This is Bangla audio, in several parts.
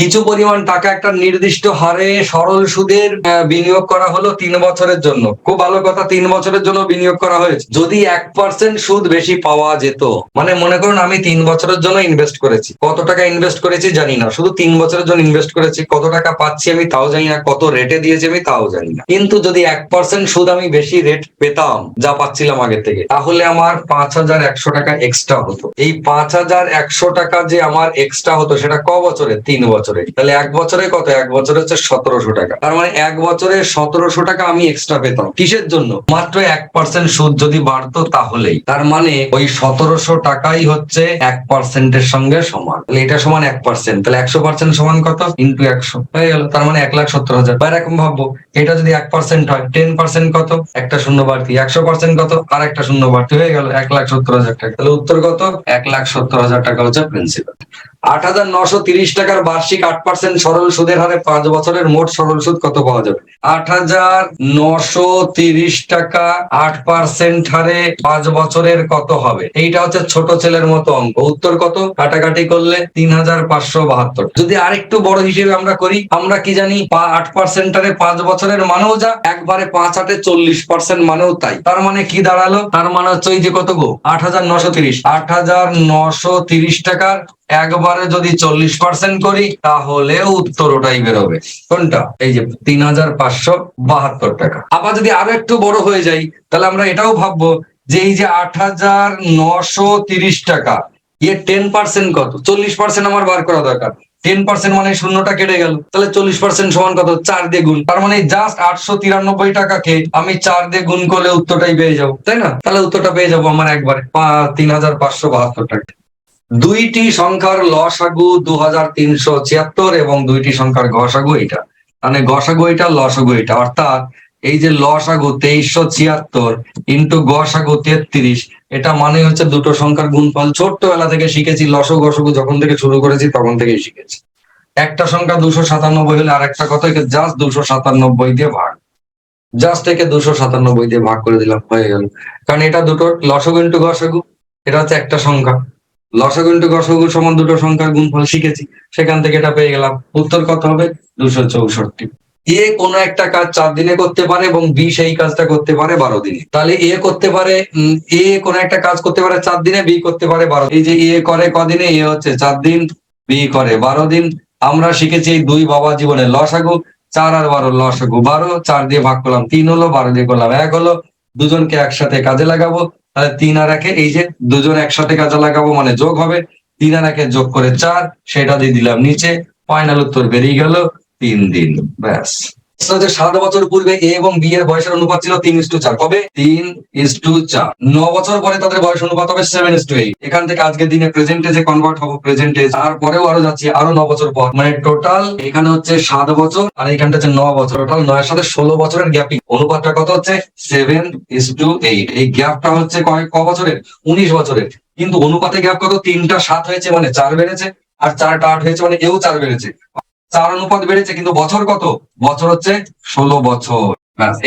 কিছু পরিমাণ টাকা একটা নির্দিষ্ট হারে সরল সুদের বিনিয়োগ করা হলো তিন বছরের জন্য। খুব ভালো কথা, তিন বছরের জন্য বিনিয়োগ করা হয়েছে। যদি এক পার্সেন্ট সুদ বেশি পাওয়া যেত মানে মনে করুন আমি তিন বছরের জন্য ইনভেস্ট করেছি। কত টাকা ইনভেস্ট করেছি জানি না। শুধু তিন বছরের জন্য ইনভেস্ট করেছি, কত টাকা পাচ্ছি আমি তাও জানি না, কত রেটে দিয়েছি আমি তাও জানি না। কিন্তু যদি এক পার্সেন্ট সুদ আমি বেশি রেট পেতাম, যা পাচ্ছিলাম আগের থেকে, তাহলে আমার পাঁচ হাজার একশো টাকা এক্সট্রা হতো। এই পাঁচ হাজার একশো টাকা যে আমার এক্সট্রা হতো, সেটা ক বছরে তিন বছরে তাহলে এক বছরে কত? এক বছরে হচ্ছে সতেরোশো টাকা। তার মানে এক বছরে সতেরোশো টাকা আমি এক্সট্রা পেতাম। কিসের জন্য? মাত্র এক পার্সেন্ট সুদ যদি বাড়তো তাহলেই। তার মানে ওই সতেরোশো টাকাই হচ্ছে এক পার্সেন্টের সঙ্গে সমান। তাহলে এটা সমান এক পার্সেন্ট তাহলে একশো পার্সেন্ট সমান কত? ইন্টু একশো। হয়ে গেল। তার মানে এক লাখ সত্তর হাজার। বা এরকম ভাববো। এটা যদি এক পার্সেন্ট হয় টেন পার্সেন্ট কত? একটা শূন্য বাড়তি। একশো পার্সেন্ট কত? আর একটা শূন্য বাড়তি। হয়ে গেল। এক লাখ সত্তর হাজার টাকা। তাহলে উত্তর কত? এক লাখ সত্তর হাজার টাকা হচ্ছে প্রিন্সিপাল আট হাজার নশো তিরিশ টাকার বার্ষিক আট পার্সেন্ট সরল সুদের হারে পাঁচ বছরের মোট সরল সুদ কত পাওয়া যাবে? আট হাজার নশো তিরিশ টাকা আট পার্সেন্ট হারে পাঁচ বছরের কত হবে? এইটা হচ্ছে ছোট ছেলের মতো অঙ্ক। উত্তর কত? কাটাকাটি করলে তিন হাজার পাঁচশো বাহাত্তর। যদি আরেকটু বড় হিসেবে আমরা করি, আমরা কি জানি আট পার্সেন্ট হারে পাঁচ বছরের মানেও যা, একবারে পাঁচ আটে চল্লিশ পার্সেন্ট মানেও তাই। তার মানে কি দাঁড়াল? তার মানে হচ্ছে ওই যে কত গো? আট হাজার নশো তিরিশ। আট হাজার নশো তিরিশ টাকার একবারে যদি চল্লিশ পার্সেন্ট করি, তাহলে উত্তর ওটাই বেরোবে। কোনটা? এই যে তিন হাজার পাঁচশো বাহাত্তর টাকা। আবার যদি আরও একটু বড় হয়ে যাই, তাহলে আমরা এটাও ভাববো যে এই যে আট হাজার নশো তিরিশ টাকা ইয়ে টেন পার্সেন্ট কত? চল্লিশ পার্সেন্ট আমার বার করা দরকার। টেন পার্সেন্ট মানে শূন্যটা কেটে গেল। তাহলে চল্লিশ পার্সেন্ট সমান কত? চার দিয়ে গুণ। তার মানে জাস্ট আটশো তিরানব্বই টাকাকে আমি চার দিয়ে গুণ করলে উত্তরটাই পেয়ে যাব। তাই না? তাহলে উত্তরটা পেয়ে যাব আমার একবারে। তিন হাজার পাঁচশো বাহাত্তর টাকা। দুইটি সংখ্যার লসাগু দু হাজার তিনশো ছিয়াত্তর এবং দুইটি সংখ্যার গসাগু এটা মানে গসাগু এটা লসাগু এটা অর্থাৎ এই যে লসাগু তেইশশো ছিয়াত্তর ইন্টু গসাগু তেত্রিশ, এটা মানে হচ্ছে দুটো সংখ্যার গুণফল। ছোট্টবেলা থেকে শিখেছি, লসগু গসগু যখন থেকে শুরু করেছি তখন থেকেই শিখেছি। একটা সংখ্যা দুশো সাতানব্বই হলে আরেকটা কত? একে জাস্ট দুশো সাতানব্বই দিয়ে ভাগ। জাস্ট একে দুশো সাতানব্বই দিয়ে ভাগ করে দিলাম, হয়ে গেল। কারণ এটা দুটো লসগু ইন্টু গসাগু এটা হচ্ছে একটা সংখ্যা। লসাগু ইন্টু গসাগু সমান দুটো সংখ্যার গুণফল শিখেছি। সেখান থেকে এটা পেয়ে গেলাম। উত্তর কত হবে? দুশো চৌষট্টি। এ কোনো একটা কাজ চার দিনে করতে পারে এবং বি সেই কাজটা করতে পারে বারো দিনে। তাহলে এ করতে পারে এ কোনো একটা কাজ করতে পারে চার দিনে, বি করতে পারে বারো এই যে এ করে কদিনে এ হচ্ছে চার দিন, বি করে বারো দিন। আমরা শিখেছি এই দুই বাবা জীবনে লসাগু, চার আর বারো লসাগু। বারো, চার দিয়ে ভাগ করলাম, তিন হলো, বারো দিয়ে করলাম, এক হলো। দুজনকে একসাথে কাজে লাগাবো। তাহলে তিন আর একে এই যে দুজন একসাথে কাজে লাগাবো মানে যোগ হবে। তিন আর একে যোগ করে চার, সেটা দিয়ে দিলাম নিচে। ফাইনাল উত্তর বেরিয়ে গেল তিন দিন। ব্যাস। হচ্ছে সাত বছর পূর্বে এ এবং বি এর বয়সের অনুপাত ছিল তিন ইস টু চার। কবে? তিন ইস টু চার। ন বছর পরে তাদের বয়স অনুপাত হবে সেভেন ইস টু এইট এখান থেকে আজকের দিনে প্রেজেন্টেজে কনভার্ট হব প্রেজেন্টেজ তারপরেও আরও যাচ্ছি, আরও ন বছর পর। মানে টোটাল এখানে হচ্ছে সাত বছর আর এখানটা হচ্ছে ন বছর। টোটাল নয়ের সাথে ষোলো বছরের গ্যাপিং অনুপাতটা কত হচ্ছে? সেভেন ইস টু এইট এই গ্যাপটা হচ্ছে কয়, ক বছরের? উনিশ বছরের। কিন্তু অনুপাতে গ্যাপ কত? তিনটা সাত হয়েছে মানে চার বেড়েছে। আর চারটা আট হয়েছে মানে এও চার বেড়েছে। চার অনুপাত বেড়েছে, কিন্তু বছর কত? বছর হচ্ছে ষোলো বছর।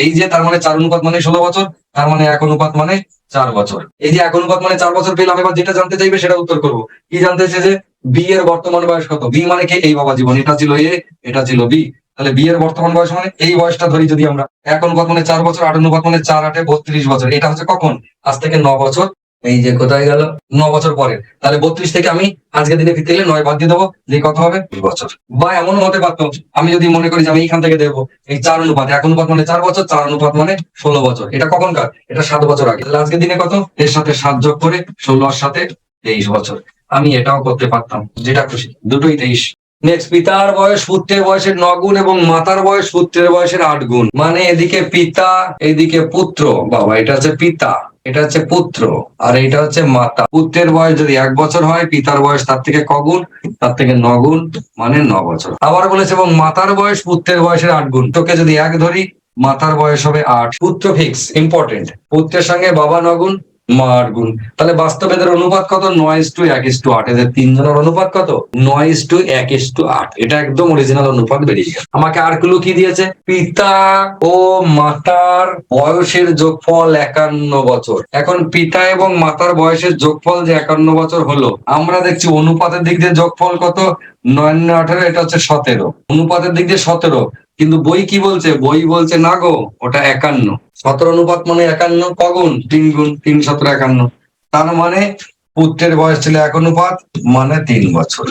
এই যে তার মানে চার অনুপাত মানে ষোলো বছর, তার মানে এক অনুপাত মানে চার বছর। এই যে এক অনুপাত মানে চার বছর পেলাম, এবার যেটা জানতে চাইবে সেটা উত্তর করব। কি জানতে চাইছে যে বি এর বর্তমান বয়স কত? বি মানে কি? এই বাবা জীবন, এটা ছিল এ এটা ছিল বি তাহলে বি এর বর্তমান বয়স মানে এই বয়সটা ধরি যদি আমরা। এক অনুপাত মানে চার বছর, আট অনুপাত মানে চার আটে বত্রিশ বছর। এটা হচ্ছে কখন? আজ থেকে ন বছর। এই যে কোথায় গেল? ন বছর পরে। তাহলে বত্রিশ থেকে আমি আজকে দিনে ভিত্তি নয় বাদ দিয়ে দেবো যে কত হবে দুই বছর। বা এমন হতে পারতো আমি যদি মনে করি যে আমি এইখান থেকে দেবো, এই চার অনুপাত, এক অনুপাত মানে চার বছর, চার অনুপাত মানে ষোলো বছর। এটা কখনকার? এটা সাত বছর আগে। তাহলে আজকের দিনে কত? এর সাথে সাত যোগ করে ষোলোর সাথে তেইশ বছর। আমি এটাও করতে পারতাম, যেটা খুশি। দুটোই তেইশ। নেক্সট পিতার বয়স পুত্রের বয়সের ন গুণ এবং মাতার বয়স পুত্রের বয়সের আট গুণ মানে এদিকে পিতা, এদিকে পুত্র। বাবা, এটা হচ্ছে পিতা। এটা হচ্ছে পুত্র আর এটা হচ্ছে মাতা। পুত্রের বয়স যদি এক বছর হয়, পিতার বয়স তার থেকে কগুণ তার থেকে নগুণ মানে ন বছর। আবার বলেছে, এবং মাতার বয়স পুত্রের বয়সের আট গুণ। তোকে যদি এক ধরি, মাতার বয়স হবে আট। পুত্র ফিক্স ইম্পর্টেন্ট পুত্রের সঙ্গে বাবা নগুণ মা আট গুণ তাহলে বাস্তবে এদের অনুপাত কত? নয় টু এক টু আট। এদের তিনজনের অনুপাত কত? নয় টু এক ইস টু আট। এটা একদম অরিজিনাল অনুপাত বেরিয়ে গেল। আমাকে আর ক্লু কি দিয়েছে? পিতা ও মাতার বয়সের যোগফল একান্ন বছর। এখন পিতা এবং মাতার বয়সের যোগফল যে একান্ন বছর হলো, আমরা দেখছি অনুপাতের দিক দিয়ে যোগফল কত? নয়, আঠারো, এটা হচ্ছে সতেরো। অনুপাতের দিক দিয়ে সতেরো। কিন্তু বই কি বলছে? বই বলছে, না গো, ওটা একান্ন। সতেরো অনুপাত মানে একান্ন, কগুণ? তিন গুণ, তিন সতেরো একান্ন। তার মানে পুত্রের বয়স ছিল এক অনুপাত মানে তিন বছর।